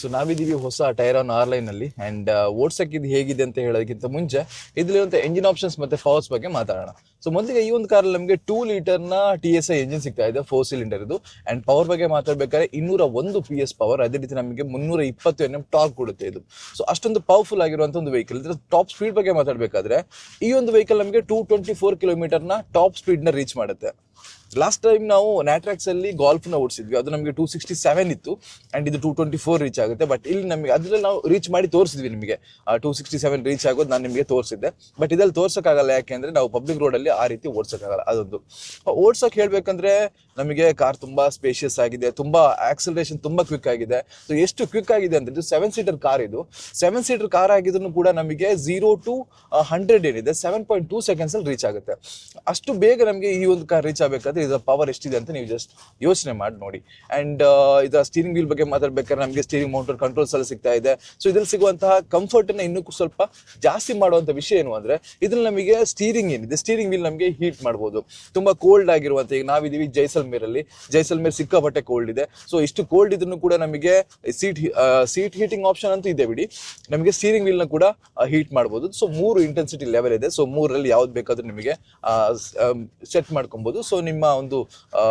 So ನಾವಿದ್ದೀವಿ ಹೊಸ ಟೈರಾನ್ ಆರ್ಲೈನ್ ಅಲ್ಲಿ ಅಂಡ್ ಓಡ್ಸಕ್ಕೆ ಇದು ಹೇಗಿದೆ ಅಂತ ಹೇಳೋದಕ್ಕಿಂತ ಮುಂಚೆ ಇದರಲ್ಲಿರುವಂಥ ಎಂಜಿನ್ ಆಪ್ಷನ್ಸ್ ಮತ್ತೆ ಪವರ್ಸ್ ಬಗ್ಗೆ ಮಾತಾಡೋಣ. ಸೊ ಮೊದಲಿಗೆ ಈ ಒಂದು ಕಾರಲ್ಲಿ ನಮಗೆ ಟೂ ಲೀಟರ್ನ ಟಿ ಎಸ್ ಐ ಎಂಜಿನ್ ಸಿಗ್ತಾ ಇದೆ ಫೋರ್ ಸಿಲಿಂಡರ್ ಇದು ಅಂಡ್ ಪವರ್ ಬಗ್ಗೆ ಮಾತಾಡ್ಬೇಕಾದ್ರೆ ಇನ್ನೂರ ಒಂದು ಪಿ ಎಸ್ ಪವರ್ ಅದೇ ರೀತಿ ನಮಗೆ ಮುನ್ನೂರ ಇಪ್ಪತ್ತು ಎನ್ ಎಂ ಟಾರ್ಕ್ ಕೊಡುತ್ತೆ ಇದು. ಸೊ ಅಷ್ಟೊಂದು ಪವರ್ಫುಲ್ ಆಗಿರುವಂಥ ಒಂದು ವೆಹಿಕಲ್ ಇದರ ಟಾಪ್ ಸ್ಪೀಡ್ ಬಗ್ಗೆ ಮಾತಾಡಬೇಕಾದ್ರೆ ಈ ಒಂದು ವೆಹಿಕಲ್ ನಮಗೆ ಟೂ ಟ್ವೆಂಟಿ ಫೋರ್ ಕಿಲೋಮೀಟರ್ನ ಟಾಪ್ ಸ್ಪೀಡ್ನ ರೀಚ್ ಮಾಡುತ್ತೆ. ಲಾಸ್ಟ್ ಟೈಮ್ ನಾವು ನ್ಯಾಟ್ರಾಕ್ಸ್ ಅಲ್ಲಿ ಗಾಲ್ಫ್ನ ಓಡಿಸಿದ್ವಿ. ಅದು ನಮಗೆ ಟೂ ಸಿಕ್ಸ್ಟಿ ಸೆವೆನ್ ಇತ್ತು. ಅಂಡ್ ಇದು ಟೂ ಟ್ವೆಂಟಿ ಫೋರ್ ರೀಚ್ ಆಗುತ್ತೆ. ಬಟ್ ಇಲ್ಲಿ ನಮಗೆ ಅದರಲ್ಲಿ ನಾವು ರೀಚ್ ಮಾಡಿ ತೋರಿಸಿದ್ವಿ ನಿಮಗೆ. ಟೂ ಸಿಕ್ಸ್ಟಿ ಸೆವೆನ್ ರೀಚ್ ಆಗೋದು ನಾನು ನಿಮಗೆ ತೋರಿಸಿದ್ದೆ. ಬಟ್ ಇದ್ರಲ್ಲಿ ತೋರ್ಸೋಕ್ಕಾಗಲ್ಲ. ಯಾಕೆಂದ್ರೆ ನಾವು ಪಬ್ಲಿಕ್ ರೋಡ್ ಅಲ್ಲಿ ಆ ರೀತಿ ಓಡಿಸೋಕ್ಕಾಗಲ್ಲ. ಅದೊಂದು. ಓಡ್ಸೋಕೆ ಹೇಳಬೇಕಂದ್ರೆ ನಮಗೆ ಕಾರ್ ತುಂಬ ಸ್ಪೇಷಿಯಸ್ ಆಗಿದೆ. ತುಂಬ ಆಕ್ಸಲರೇಷನ್ ತುಂಬ ಕ್ವಿಕ್ ಆಗಿದೆ. ಸೊ ಎಷ್ಟು ಕ್ವಿಕ್ ಆಗಿದೆ ಅಂದ್ರೆ ಇದು ಸೆವೆನ್ ಸೀಟರ್ ಕಾರ್ ಇದು. ಸೆವೆನ್ ಸೀಟರ್ ಕಾರ್ ಆಗಿದ್ರು ಕೂಡ ನಮಗೆ ಝೀರೋ ಟು ಹಂಡ್ರೆಡ್ ಏನಿದೆ. ಸೆವೆನ್ ಪಾಯಿಂಟ್ ಟೂ ಸೆಕೆಂಡ್ಸಲ್ಲಿ ರೀಚ್ ಆಗುತ್ತೆ. ಅಷ್ಟು ಬೇಗ ನಮಗೆ ಈ ಒಂದು ಕಾರ್ ರೀಚ್ ಆಗಬೇಕಾದ್ರೆ ಇದರ ಪವರ್ ಎಷ್ಟಿದೆ ಅಂತ ನೀವು ಜಸ್ಟ್ ಯೋಚನೆ ಮಾಡಿ ನೋಡಿ. ಅಂಡ್ ಇದರ ಸ್ಟೀರಿಂಗ್ ವೀಲ್ ಬಗ್ಗೆ ಮಾತಾಡ್ಬೇಕಾದ್ರೆ ನಮಗೆ ಸ್ಟೀರಿಂಗ್ ಮೌಂಟರ್ ಕಂಟ್ರೋಲ್ಸ್ ಎಲ್ಲ ಸಿಗ್ತಾ ಇದೆ. ಸೊ ಇದ್ರಲ್ಲಿ ಸಿಗುವಂತಹ ಕಂಫರ್ಟ್ ಅನ್ನ ಇನ್ನೂ ಸ್ವಲ್ಪ ಜಾಸ್ತಿ ಮಾಡುವಂತ ವಿಷಯ ಏನು ಅಂದ್ರೆ, ಇದ್ರಲ್ಲಿ ನಮಗೆ ಸ್ಟೀರಿಂಗ್ ಏನಿದೆ? ಸ್ಟೀರಿಂಗ್ ವೀಲ್ ನಮಗೆ ಹೀಟ್ ಮಾಡಬಹುದು ತುಂಬಾ ಕೋಲ್ಡ್ ಆಗಿರುವಂತ, ಈಗ ನಾವಿದೀವಿ ಜೈಸಲ್ಮೇರ್ ಅಲ್ಲಿ ಜೈಸಲ್ಮೇರ್ ಸಿಕ್ಕಾಪಟ್ಟೆ ಕೋಲ್ಡ್ ಇದೆ. ಸೊ ಇಷ್ಟು ಕೋಲ್ಡ್ ಇದ್ರೂ ಕೂಡ ನಮಗೆ ಸೀಟ್ ಸೀಟ್ ಹೀಟಿಂಗ್ ಆಪ್ಷನ್ ಅಂತೂ ಇದೆ ಬಿಡಿ. ನಮಗೆ ಸ್ಟೀರಿಂಗ್ ವೀಲ್ನ ಕೂಡ ಹೀಟ್ ಮಾಡಬಹುದು ಸೊ ಮೂರು ಇಂಟೆನ್ಸಿಟಿ ಲೆವೆಲ್ ಇದೆ. ಸೊ ಮೂರಲ್ಲಿ ಯಾವ್ದು ಬೇಕಾದ್ರೂ ನಿಮಗೆ ಸೆಟ್ ಮಾಡ್ಕೊಬೋದು. ಸೊ ನಿಮ್ಮ ಒಂದು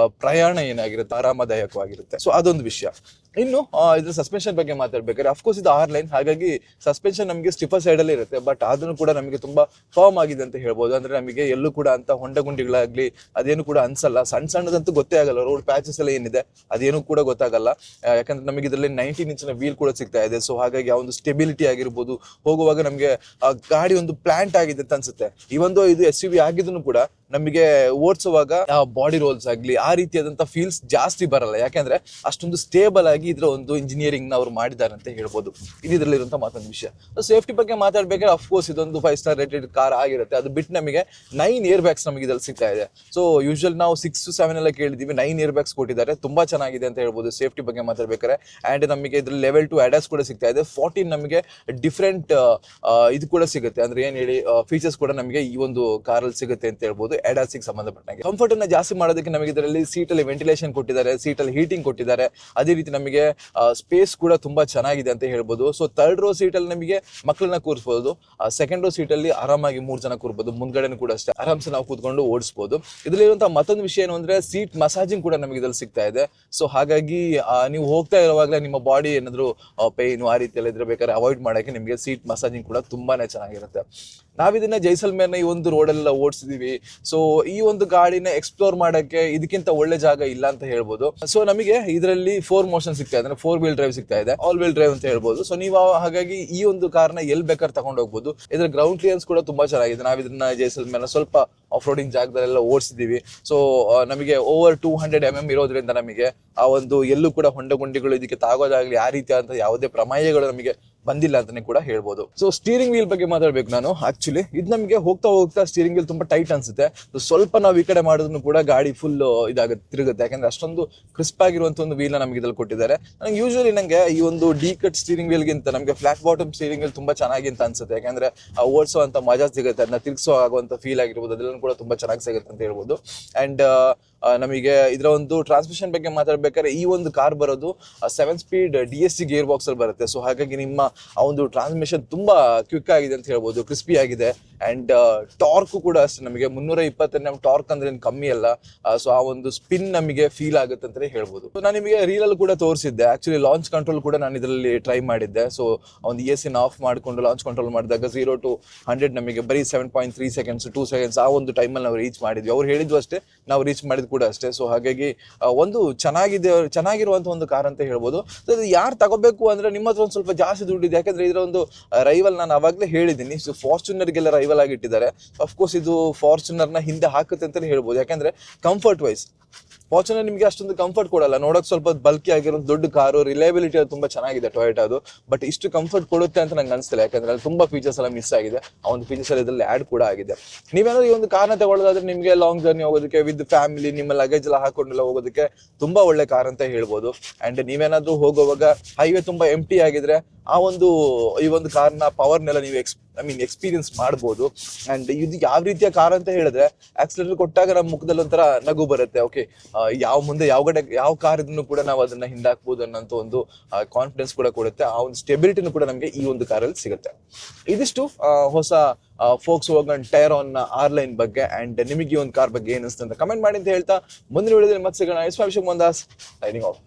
ಪ್ರಯಾಣ ಏನಾಗಿರುತ್ತೆ ಆರಾಮದಾಯಕವಾಗಿರುತ್ತೆ. ಸೊ ಅದೊಂದು ವಿಷಯ. ಇನ್ನು ಇದ್ರ ಸಸ್ಪೆನ್ಷನ್ ಬಗ್ಗೆ ಮಾತಾಡ್ಬೇಕಾದ್ರೆ ಅಫ್ಕೋರ್ಸ್ ಇದು ಆರ್ ಲೈನ್ ಹಾಗಾಗಿ ಸಸ್ಪೆನ್ಷನ್ ನಮಗೆ ಸ್ಟಿಫರ್ ಸೈಡ್ ಅಲ್ಲಿ ಇರುತ್ತೆ ಬಟ್ ಅದನ್ನು ಕೂಡ ನಮಗೆ ತುಂಬಾ ಫಾರ್ಮ್ ಆಗಿದೆ ಅಂತ ಹೇಳ್ಬೋದು. ಅಂದ್ರೆ ನಮಗೆ ಎಲ್ಲೂ ಕೂಡ ಅಂತ ಹೊಂಡ ಗುಂಡಿಗಳಾಗ್ಲಿ, ಅದೇನು ಕೂಡ ಅನ್ಸಲ್ಲ. ಸಣ್ಣ ಸಣ್ಣದಂತೂ ಗೊತ್ತೇ ಆಗಲ್ಲ ರೋಡ್ ಪ್ಯಾಚಸ್ ಎಲ್ಲ ಏನಿದೆ, ಅದೇನು ಕೂಡ ಗೊತ್ತಾಗಲ್ಲ. ಯಾಕಂದ್ರೆ ನಮಗೆ ಇದರಲ್ಲಿ ನೈನ್ಟೀನ್ ಇಂಚಿನ ವೀಲ್ ಕೂಡ ಸಿಗ್ತಾ ಇದೆ ಸೊ ಹಾಗಾಗಿ ಆ ಒಂದು ಸ್ಟೆಬಿಲಿಟಿ ಆಗಿರ್ಬೋದು. ಹೋಗುವಾಗ ನಮಗೆ, ಆ, ಗಾಡಿ ಒಂದು ಪ್ಲಾಂಟ್ ಆಗಿದೆ ಅಂತ ಅನ್ಸುತ್ತೆ. ಒಂದು ಇದು ಎಸ್ ಯು ವಿ ಆಗಿದ್ರು ಕೂಡ ನಮಗೆ ಓಡಿಸುವಾಗ ಬಾಡಿ ರೋಲ್ಸ್ ಆಗ್ಲಿ, ಆ ರೀತಿಯಾದಂತಹ ಫೀಲ್ಸ್ ಜಾಸ್ತಿ ಬರಲ್ಲ. ಯಾಕಂದ್ರೆ ಅಷ್ಟೊಂದು ಸ್ಟೇಬಲ್ ಆಗಿ ಇದ್ರ ಒಂದು ಇಂಜಿನಿಯರಿಂಗ್ನ ಅವ್ರು ಮಾಡಿದ್ದಾರೆ ಅಂತ ಹೇಳ್ಬೋದು. ಇದು ಇದರಲ್ಲಿರುವಂಥ ಮತ್ತೊಂದು ವಿಷಯ. ಸೇಫ್ಟಿ ಬಗ್ಗೆ ಮಾತಾಡ್ಬೇಕಾದ್ರೆ ಅಫ್ಕೋರ್ಸ್ ಇದೊಂದು ಫೈವ್ ಸ್ಟಾರ್ ರೇಟೆಡ್ ಕಾರ್ ಆಗಿರುತ್ತೆ. ಅದು ಬಿಟ್ಟು ನಮಗೆ ನೈನ್ ಇಯರ್ ಬ್ಯಾಗ್ಸ್ ನಮಗೆ ಇದರಲ್ಲಿ ಸಿಗ್ತಾ ಇದೆ. ಸೊ ಯೂಶಲ್ ನಾವು ಸಿಕ್ಸ್ ಸೆವೆನ್ ಎಲ್ಲ ಕೇಳಿದೀವಿ ನೈನ್ ಇಯರ್ ಬ್ಯಾಗ್ಸ್ ಕೊಟ್ಟಿದ್ದಾರೆ. ತುಂಬಾ ಚೆನ್ನಾಗಿದೆ ಅಂತ ಹೇಳ್ಬೋದು ಸೇಫ್ಟಿ ಬಗ್ಗೆ ಮಾತಾಡ್ಬೇಕಾದ್ರೆ. ಆ್ಯಂಡ್ ನಮಗೆ ಇದ್ರಲ್ಲಿ ಲೆವೆಲ್ ಟು ಅಡ್ಯಾಸ್ ಕೂಡ ಸಿಗ್ತಾ ಇದೆ. ಫಾರ್ಟೀನ್ ನಮಗೆ ಡಿಫ್ರೆಂಟ್ ಇದು ಕೂಡ ಸಿಗುತ್ತೆ. ಅಂದ್ರೆ ಏನ್ ಹೇಳಿ ಫೀಚರ್ಸ್ ಕೂಡ ನಮಗೆ ಈ ಒಂದು ಕಾರಲ್ಲಿ ಸಿಗುತ್ತೆ ಅಂತ ಹೇಳ್ಬೋದು ಅಡ್ಯಾಸಿಗೆ ಸಂಬಂಧಪಟ್ಟಂಗೆ. ಕಂಫರ್ಟ್ ಅನ್ನ ಜಾಸ್ತಿ ಮಾಡೋದಕ್ಕೆ ನಮಗೆ ಇದರಲ್ಲಿ ಸೀಟ್ ಅಲ್ಲಿ ವೆಂಟಿಲೇಷನ್ ಕೊಟ್ಟಿದ್ದಾರೆ ಸೀಟ್ ಅಲ್ಲಿ ಹೀಟಿಂಗ್ ಕೊಟ್ಟಿದ್ದಾರೆ. ಅದೇ ರೀತಿ ನಮಗೆ ಸ್ಪೇಸ್ ಕೂಡ ತುಂಬಾ ಚೆನ್ನಾಗಿದೆ ಅಂತ ಹೇಳ್ಬೋದು. ಸೊ ತರ್ಡ್ ರೋ ಸೀಟ್ ಅಲ್ಲಿ ನಮಗೆ ಮಕ್ಕಳನ್ನ ಕೂರಿಸಬಹುದು ಸೆಕೆಂಡ್ ರೋ ಸೀಟ್ ಅಲ್ಲಿ ಆರಾಮಾಗಿ ಮೂರ್ ಜನ ಕೂರ್ಬೋದು. ಮುಂದ್ಗಡೆನೂ ಕೂಡ ಅಷ್ಟೇ. ಆರಾಮ್ಸೆ ನಾವು ಕೂತ್ಕೊಂಡು ಓಡಿಸಬಹುದು ಇದರಲ್ಲಿರುವಂತಹ ಮತ್ತೊಂದು ವಿಷಯ ಏನು ಅಂದ್ರೆ ಸೀಟ್ ಮಸಾಜಿಂಗ್ ಕೂಡ ನಮಗೆ ಇದ್ರಲ್ಲಿ ಸಿಗ್ತಾ ಇದೆ. ಸೊ ಹಾಗಾಗಿ ನೀವು ಹೋಗ್ತಾ ಇರುವಾಗಲೇ ನಿಮ್ಮ ಬಾಡಿ ಏನಾದ್ರು ಪೇನ್ ಆ ರೀತಿಯಲ್ಲಿ ಇದ್ರೆ ಬೇಕಾದ್ರೆ ಅವಾಯ್ಡ್ ಮಾಡಕ್ಕೆ ನಿಮಗೆ ಸೀಟ್ ಮಸಾಜಿಂಗ್ ಕೂಡ ತುಂಬಾನೇ ಚೆನ್ನಾಗಿರುತ್ತೆ. ನಾವಿದನ್ನ ಜೈಸಲ್ಮೇರ್ನ ಈ ಒಂದು ರೋಡ್ ಎಲ್ಲ ಓಡಿಸಿದೀವಿ. ಸೊ ಈ ಒಂದು ಗಾಡಿನ ಎಕ್ಸ್ಪ್ಲೋರ್ ಮಾಡಕ್ಕೆ ಇದಕ್ಕಿಂತ ಒಳ್ಳೆ ಜಾಗ ಇಲ್ಲ ಅಂತ ಹೇಳ್ಬೋದು. ಸೊ ನಮಗೆ ಇದರಲ್ಲಿ ಫೋರ್ ಮೋಷನ್ ಸಿಗ್ತಾ ಇದೆ. ಫೋರ್ ವೀಲ್ ಡ್ರೈವ್ ಸಿಗ್ತಾ ಇದೆ. ಆಲ್ ವೀಲ್ ಡ್ರೈವ್ ಅಂತ ಹೇಳ್ಬೋದು. ಸೊ ನೀವು ಹಾಗಾಗಿ ಈ ಒಂದು ಕಾರ್ನ ಎಲ್ ಬೇಕಾದ್ರೆ ತಗೊಂಡು ಹೋಗ್ಬೋದು. ಇದರ ಗ್ರೌಂಡ್ ಕ್ಲಿಯರೆನ್ಸ್ ಕೂಡ ತುಂಬಾ ಚೆನ್ನಾಗಿದೆ. ನಾವು ಇದನ್ನ ಜೈಸಲ್ಮೇರ್ನ ಸ್ವಲ್ಪ ಆಫ್ ರೋಡಿಂಗ್ ಜಾಗದಲ್ಲೆಲ್ಲ ಓಡಿಸಿದೀವಿ. ಸೊ ನಮಗೆ over two hundred M M ಇರೋದ್ರಿಂದ ನಮಗೆ ಆ ಒಂದು ಎಲ್ಲೂ ಕೂಡ ಹೊಂಡ ಗುಂಡಿಗಳು ಇದಕ್ಕೆ ತಾಗೋದಾಗ್ಲಿ ಆ ರೀತಿಯಾದಂತಹ ಯಾವುದೇ ಪ್ರಮೇಯಗಳು ನಮಗೆ ಬಂದಿಲ್ಲ ಅಂತಲೇ ಕೂಡ ಹೇಳ್ಬೋದು. ಸೊ ಸ್ಟೀರಿಂಗ್ ವೀಲ್ ಬಗ್ಗೆ ಮಾತಾಡ್ಬೇಕು ನಾನು ಆಕ್ಚುಲಿ ಇದು ನಮಗೆ ಹೋಗ್ತಾ ಹೋಗ್ತಾ ಸ್ಟೀರಿಂಗ್ ವೀಲ್ ತುಂಬಾ ಟೈಟ್ ಅನ್ಸುತ್ತೆ. ಸ್ವಲ್ಪ ನಾವು ಈ ಕಡೆ ಮಾಡಿದ್ರು ಕೂಡ ಗಾಡಿ ಫುಲ್ ಇದಾಗುತ್ತೆ, ತಿರುಗುತ್ತೆ. ಯಾಕಂದ್ರೆ ಅಷ್ಟೊಂದು ಕ್ರಿಸ್ಪ್ ಆಗಿರುವಂತ ಒಂದು ವೀಲ್ ನಮಗೆ ಇದ್ರಲ್ಲಿ ಕೊಟ್ಟಿದ್ದಾರೆ. ನಂಗೆ ಯೂಶಲಿ ನಂಗೆ ಈ ಒಂದು ಡಿ ಕಟ್ ಸ್ಟೀರಿಂಗ್ ವೀಲ್ಗಿಂತ ನಮಗೆ ಫ್ಲಾಟ್ ಬಾಟಮ್ ಸ್ಟೀರಿಂಗ್ ವೀಲ್ ತುಂಬಾ ಚೆನ್ನಾಗಿ ಅಂತ ಅನ್ಸುತ್ತೆ. ಯಾಕಂದ್ರೆ, ಆ ಅಂತ ಮಜಾ ಸಿಗುತ್ತೆ, ಅದನ್ನ ತಿರ್ಗಿಸೋ ಆಗುವಂತ ಫೀಲ್ ಆಗಿರ್ಬೋದು ಅದೆಲ್ಲ ಕೂಡ ತುಂಬಾ ಚೆನ್ನಾಗಿ ಸಿಗುತ್ತೆ ಅಂತ ಹೇಳ್ಬೋದು. ಅಂಡ್ ನಮಗೆ ಇದರ ಒಂದು ಟ್ರಾನ್ಸ್ಮಿಷನ್ ಬಗ್ಗೆ ಮಾತಾಡ್ಬೇಕಾದ್ರೆ ಈ ಒಂದು ಕಾರ್ ಬರೋದು seven speed D S C gearbox ಅಲ್ಲಿ ಬರುತ್ತೆ. ಸೊ ಹಾಗಾಗಿ ನಿಮ್ಮ ಆ ಒಂದು ಟ್ರಾನ್ಸ್ಮಿಷನ್ ತುಂಬಾ ಕ್ವಿಕ್ ಆಗಿದೆ ಅಂತ ಹೇಳ್ಬೋದು ಕ್ರಿಸ್ಪಿ ಆಗಿದೆ. ಅಂಡ್ ಟಾರ್ಕ್ ಕೂಡ ಅಷ್ಟೇ. ನಮಗೆ ಮುನ್ನೂರ ಇಪ್ಪತ್ತನೇ ಟಾರ್ಕ್ ಅಂದ್ರೆ ಏನು ಕಮ್ಮಿ ಅಲ್ಲ. ಸೊ ಆ ಒಂದು ಸ್ಪಿನ್ ನಮಗೆ ಫೀಲ್ ಆಗುತ್ತೆ ಅಂತಲೇ ಹೇಳ್ಬೋದು. ನಾನು ನಿಮಗೆ ರೀಲಲ್ಲಿ ಕೂಡ ತೋರಿಸಿದ್ದೆ. ಆಕ್ಚುಲಿ ಲಾಂಚ್ ಕಂಟ್ರೋಲ್ ಕೂಡ ನಾನು ಇದರಲ್ಲಿ ಟ್ರೈ ಮಾಡಿದ್ದೆ. ಸೊ ಒಂದು ಇ ಎಸ್ ಆಫ್ ಮಾಡಿಕೊಂಡು ಲಾಂಚ್ ಕಂಟ್ರೋಲ್ ಮಾಡಿದಾಗ ಝೀರೋ ಟು ಹಂಡ್ರೆಡ್ ನಮಗೆ ಬರೀ seven point three seconds two seconds ಆ ಒಂದು ಟೈಮಲ್ಲಿ ನಾವು ರೀಚ್ ಮಾಡಿದ್ವಿ. ಅವ್ರು ಹೇಳಿದ್ವು ಅಷ್ಟೇ, ನಾವು ರೀಚ್ ಮಾಡಿದ್ ಕೂಡ ಅಷ್ಟೇ. ಸೊ ಹಾಗಾಗಿ ಒಂದು ಚೆನ್ನಾಗಿದೆ, ಚೆನ್ನಾಗಿರುವಂತ ಒಂದು ಕಾರ್ ಅಂತ ಹೇಳ್ಬೋದು. ಸೊ ಯಾರು ತಗೋಬೇಕು ಅಂದ್ರೆ ನಿಮ್ಮ ಹತ್ರ ಒಂದು ಸ್ವಲ್ಪ ಜಾಸ್ತಿ ದುಡ್ಡಿದೆ ಯಾಕಂದ್ರೆ ಇದರ ಒಂದು ರೈವಲ್ ನಾನು ಅವಾಗಲೇ ಹೇಳಿದ್ದೀನಿ. ಸೊ ಫಾರ್ಚುನರ್ಗೆಲ್ಲ ರೈವಲ್ ಆಗಿ ಇಟ್ಟಿದ್ದಾರೆ ಅಫ್ಕೋರ್ಸ್ ಇದು ಫಾರ್ಚುನರ್ನ ಹಿಂದೆ ಹಾಕುತ್ತೆ ಅಂತಲೇ ಹೇಳ್ಬೋದು. ಯಾಕಂದ್ರೆ ಕಂಫರ್ಟ್ ವೈಸ್ ಫಾರ್ಚುನರ್ ನಿಮಗೆ ಅಷ್ಟೊಂದು ಕಂಫರ್ಟ್ ಕೊಡಲ್ಲ. ನೋಡೋಕೆ ಸ್ವಲ್ಪ ಬಲ್ಕಿ ಆಗಿರೋ ದೊಡ್ಡ ಕಾರು ರಿಲಯಬಿಲಿಟಿ ಅದು ತುಂಬಾ ಚೆನ್ನಾಗಿದೆ ಟೊಯೋಟಾದು ಬಟ್ ಇಷ್ಟು ಕಂಫರ್ಟ್ ಕೊಡುತ್ತೆ ಅಂತ ನಂಗೆ ಅನಿಸ್ತಿಲ್ಲ. ಯಾಕಂದ್ರೆ ಅಲ್ಲಿ ತುಂಬಾ ಫೀಚರ್ಸ್ ಎಲ್ಲ ಮಿಸ್ ಆಗಿದೆ. ಆ ಒಂದು ಫೀಚರ್ಸ್ ಎಲ್ಲ ಇದರಲ್ಲಿ ಆಡ್ ಕೂಡ ಆಗಿದೆ. ನೀವೇನಾದ್ರೂ ಈ ಒಂದು ಕಾರ್ನ ತಗೊಳ್ಳೋದಾದ್ರೆ ನಿಮಗೆ ಲಾಂಗ್ ಜರ್ನಿ ಹೋಗೋದಕ್ಕೆ ವಿತ್ ಫ್ಯಾಮಿಲಿ ನಿಮ್ಮ ಲಗೇಜ್ ಎಲ್ಲ ಹಾಕೊಂಡೆಲ್ಲ ಹೋಗೋದಕ್ಕೆ ತುಂಬಾ ಒಳ್ಳೆ ಕಾರ್ ಅಂತ ಹೇಳ್ಬೋದು. ಅಂಡ್ ನೀವೇನಾದ್ರೂ ಹೋಗುವಾಗ ಹೈವೇ ತುಂಬಾ ಎಂಟಿ ಆಗಿದ್ರೆ ಆ ಒಂದು, ಈ ಒಂದು ಕಾರ್ನ ಪವರ್ನೆಲ್ಲ ನೀವು ಎಕ್ಸ್ ಐ ಮೀನ್ ಎಕ್ಸ್ಪೀರಿಯನ್ಸ್ ಮಾಡ್ಬೋದು. ಅಂಡ್ ಇದು ಯಾವ ರೀತಿಯ ಕಾರ್ ಅಂತ ಹೇಳಿದ್ರೆ ಆಕ್ಸಿಲೇಟರ್ ಕೊಟ್ಟಾಗ ನಮ್ಮ ಮುಖದಲ್ಲಿ ಒಂಥರ ನಗು ಬರುತ್ತೆ. ಓಕೆ ಯಾವ ಮುಂದೆ ಯಾವ ಕಡೆ, ಯಾವ ಕಾರ್ ಇದನ್ನು ಕೂಡ ನಾವು ಅದನ್ನ ಹಿಂದಾಕ್ಬೋದು ಅನ್ನೋಂತ ಒಂದು ಕಾನ್ಫಿಡೆನ್ಸ್ ಕೂಡ ಕೊಡುತ್ತೆ. ಆ ಒಂದು ಸ್ಟೆಬಿಲಿಟಿನೂ ಕೂಡ ನಮಗೆ ಈ ಒಂದು ಕಾರಲ್ಲಿ ಸಿಗುತ್ತೆ. ಇದಿಷ್ಟು ಹೊಸ Volkswagen Tiguan R line ಬಗ್ಗೆ ಅಂಡ್ ನಿಮಗೆ ಈ ಒಂದು ಕಾರ್ ಬಗ್ಗೆ ಏನಿಸ್ತು ಕಮೆಂಟ್ ಮಾಡಿ ಅಂತ ಹೇಳ್ತಾ ಮುಂದಿನ ವಿಡಿಯೋದಲ್ಲಿ ಮತ್ತೆ ಸಿಗೋಣ. ಎಸ್ ಅಭಿಷೇಕ್ ಮಂದಾಸ್ ಲೈನಿಂಗ್ ಆಫ್